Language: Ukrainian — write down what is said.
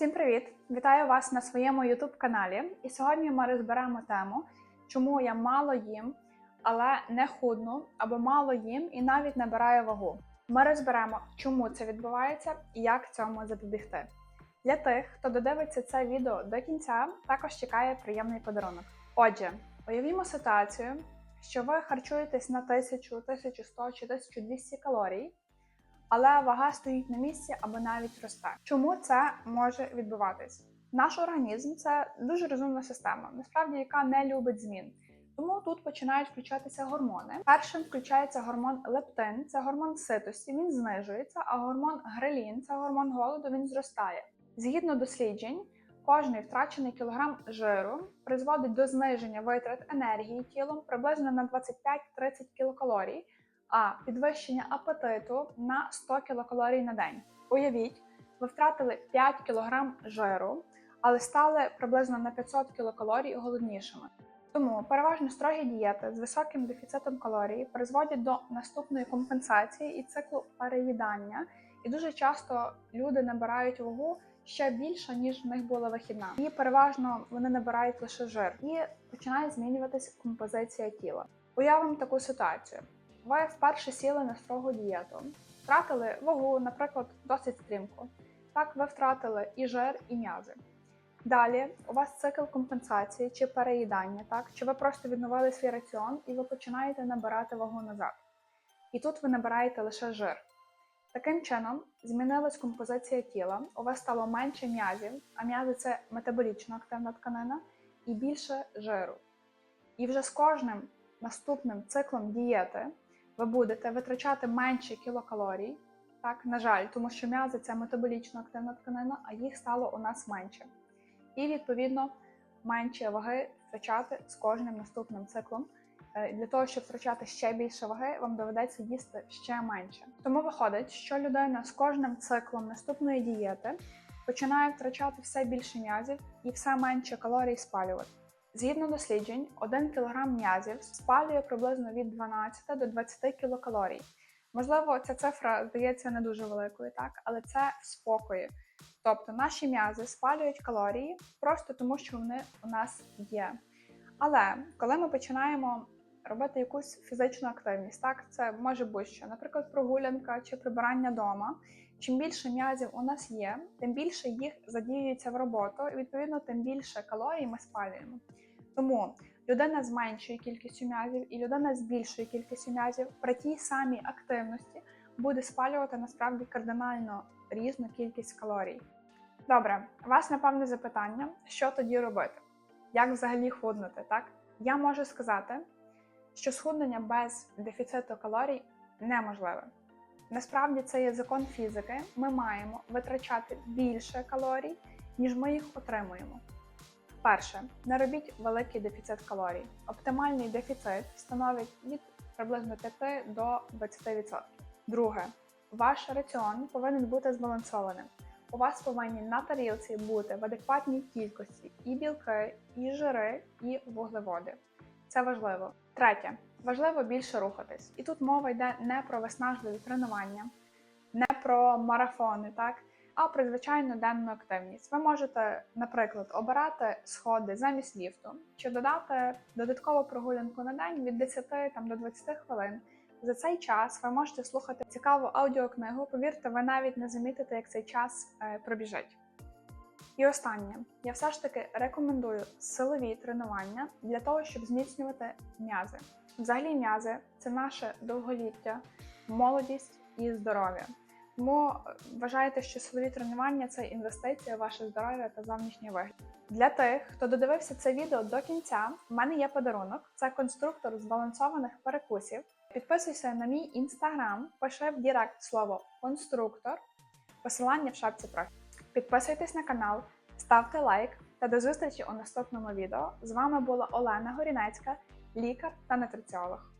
Всім привіт! Вітаю вас на своєму YouTube каналі. І сьогодні ми розберемо тему, чому я мало їм, але не худну, або мало їм і навіть набираю вагу. Ми розберемо, чому це відбувається і як цьому запобігти. Для тих, хто додивиться це відео до кінця, також чекає приємний подарунок. Отже, уявімо ситуацію, що ви харчуєтесь на 1000, 1100 чи 1200 калорій, але вага стоїть на місці або навіть росте. Чому це може відбуватись? Наш організм це дуже розумна система, насправді яка не любить змін. Тому тут починають включатися гормони. Першим включається гормон лептин, це гормон ситості, він знижується, а гормон грелін, це гормон голоду, він зростає. Згідно досліджень, кожний втрачений кілограм жиру призводить до зниження витрат енергії тілом приблизно на 25-30 кілокалорій, а підвищення апетиту на 100 кілокалорій на день. Уявіть, ви втратили 5 кг жиру, але стали приблизно на 500 кілокалорій голоднішими. Тому переважно строгі дієти з високим дефіцитом калорій призводять до наступної компенсації і циклу переїдання. І дуже часто люди набирають вагу ще більше, ніж в них була вихідна. І переважно вони набирають лише жир і починає змінюватися композиція тіла. Уявимо таку ситуацію. Ви вперше сіли на строгу дієту, втратили вагу, наприклад, досить стрімко. Так, ви втратили і жир, і м'язи. Далі у вас цикл компенсації чи переїдання, так? Чи ви просто відновили свій раціон і ви починаєте набирати вагу назад. І тут ви набираєте лише жир. Таким чином, змінилась композиція тіла, у вас стало менше м'язів, а м'язи це метаболічно активна тканина, і більше жиру. І вже з кожним наступним циклом дієти ви будете витрачати менше кілокалорій, так, на жаль, тому що м'язи це метаболічно активна тканина, а їх стало у нас менше. І, відповідно, менше ваги втрачати з кожним наступним циклом. Е, Для того, щоб втрачати ще більше ваги, вам доведеться їсти ще менше. Тому виходить, що людина з кожним циклом наступної дієти починає втрачати все більше м'язів і все менше калорій спалювати. Згідно досліджень, 1 кг м'язів спалює приблизно від 12 до 20 кілокалорій. Можливо, ця цифра здається не дуже великою, так, але це в спокої. Тобто наші м'язи спалюють калорії просто тому, що вони у нас є. Але коли ми починаємо робити якусь фізичну активність, так це може бути що, наприклад, прогулянка чи прибирання вдома. Чим більше м'язів у нас є, тим більше їх задіюється в роботу, і відповідно тим більше калорій ми спалюємо. Тому людина з меншою кількістю м'язів і людина з більшою кількістю м'язів при тій самій активності буде спалювати насправді кардинально різну кількість калорій. Добре, вас напевне запитання, що тоді робити? Як взагалі худнути, так? Я можу сказати, що схуднення без дефіциту калорій неможливе. Насправді це є закон фізики. Ми маємо витрачати більше калорій, ніж ми їх отримуємо. Перше, не робіть великий дефіцит калорій. Оптимальний дефіцит становить від приблизно 5 до 20%. Друге, ваш раціон повинен бути збалансованим. У вас повинні на тарілці бути в адекватній кількості і білки, і жири, і вуглеводи. Це важливо. Третє, важливо більше рухатись. І тут мова йде не про виснажливі тренування, не про марафони, так, а про звичайну денну активність. Ви можете, наприклад, обирати сходи замість ліфту, чи додати додаткову прогулянку на день від 10 там, до 20 хвилин. За цей час ви можете слухати цікаву аудіокнигу. Повірте, ви навіть не замітите, як цей час е, пробіжить. І останнє, я все ж таки рекомендую силові тренування для того, щоб зміцнювати м'язи. Взагалі, м'язи це наше довголіття, молодість і здоров'я. Тому е, вважайте, що силові тренування це інвестиція в ваше здоров'я та зовнішній вигляд. Для тих, хто додивився це відео до кінця, в мене є подарунок: це конструктор збалансованих перекусів. Підписуйся на мій інстаграм, пиши в Дірект слово конструктор, посилання в шапці профілю. Підписуйтесь на канал, ставте лайк та до зустрічі у наступному відео. З вами була Олена Горінецька, лікар та нутриціолог.